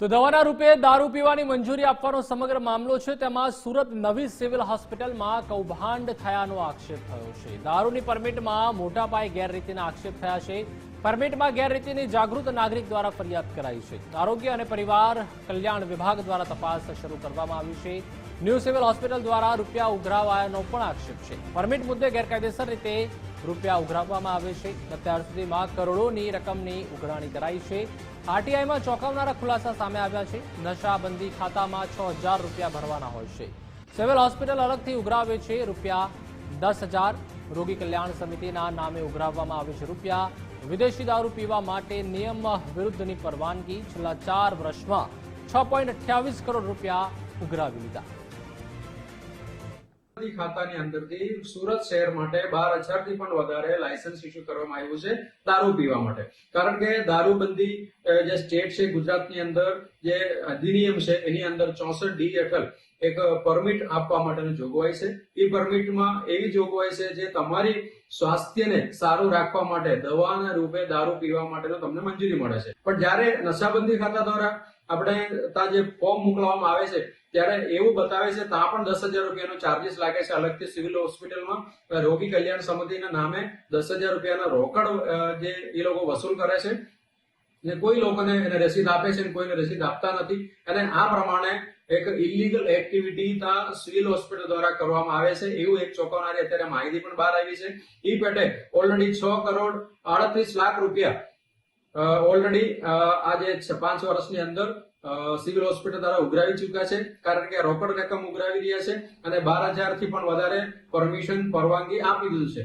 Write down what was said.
તો દવાના રૂપે દારૂ પીવાની મંજૂરી આપવાનો સમગ્ર મામલો છે, તેમાં સુરત નવી સિવિલ હોસ્પિટલમાં કૌભાંડ થયાનો આક્ષેપ થયો છે. દારૂની પરમિટમાં મોટા પાયે ગેરરીતિના આક્ષેપ થયા છે. પરમિટમાં ગેરરીતિની જાગૃત નાગરિક દ્વારા ફરિયાદ કરાઈ છે. આરોગ્ય અને પરિવાર કલ્યાણ વિભાગ દ્વારા તપાસ શરૂ કરવામાં આવી છે. ન્યૂ સિવિલ હોસ્પિટલ દ્વારા રૂપિયા ઉઘરાવાયાનો પણ આક્ષેપ છે. પરમિટ મુદ્દે ગેરકાયદેસર રીતે રૂપિયા ઉઘરાવવામાં આવે છે. અત્યાર સુધીમાં કરોડોની રકમની ઉઘરાણી કરાઈ છે. આરટીઆઈમાં ચોંકાવનારા ખુલાસા સામે આવ્યા છે. નશાબંધી ખાતામાં છ હજાર રૂપિયા ભરવાના હોય છે. સિવિલ હોસ્પિટલ અલગથી ઉઘરાવે છે. રૂપિયા દસ હજાર રોગી કલ્યાણ સમિતિના નામે ઉઘરાવવામાં આવે છે. રૂપિયા વિદેશી દારૂ પીવા માટે નિયમ વિરુદ્ધની પરવાનગી છેલ્લા ચાર વર્ષમાં છ પોઈન્ટ અઠ્યાવીસ કરોડ રૂપિયા ઉઘરાવી લીધા. મોદી ખાતાની અંદરથી સુરત શહેર માટે બાર હજારથી પણ વધારે લાયસન્સ ઇસ્યુ કરવામાં આવ્યું છે દારૂ પીવા માટે. કારણ કે દારૂબંધી જે સ્ટેટ છે ગુજરાતની અંદર, જે અધિનિયમ છે એની અંદર ચોસઠ ડી હેઠળ એક પરમિટ આપવા માટેની જોગવાઈ છે. એ પરમિટમાં એવી જોગવાઈ છે જે તમારી સ્વાસ્થ્યને સારું રાખવા માટે દવાના રૂપે દારૂ પીવા માટેનો તમને મંજૂરી મળે છે. પણ જ્યારે નશાબંધી ખાતા દ્વારા આપણે ત્યાં જે ફોર્મ મોકલવામાં આવે છે, ત્યારે એવું બતાવે છે, ત્યાં પણ દસ હજાર રૂપિયાનો ચાર્જિસ લાગે છે અલગથી સિવિલ હોસ્પિટલમાં રોગી કલ્યાણ સમિતિના નામે દસ હજાર રૂપિયાના રોકડ જે એ લોકો વસૂલ કરે છે. ને કોઈ લોકોને એને રસીદ આપે છે કોઈને રસીદ આપતા નથી. અને આ પ્રમાણે એક ઇલીગલ એક્ટિવિટી ત્યાં સિવિલ હોસ્પિટલ દ્વારા કરવામાં આવે છે. એવું એક ચોંકાવનારી અત્યારે માહિતી પણ બહાર આવી છે. ઈ પેટે ઓલરેડી છ કરોડ આડત્રીસ લાખ રૂપિયા ઓલરેડી આ જે છે, પાંચ વર્ષની અંદર સિવિલ હોસ્પિટલ દ્વારા ઉઘરાવી ચૂક્યા છે. કારણ કે રોકડ રકમ ઉઘરાવી રહ્યા છે અને બાર હજારથી પણ વધારે પરમિશન, પરવાનગી આપી દીધું છે.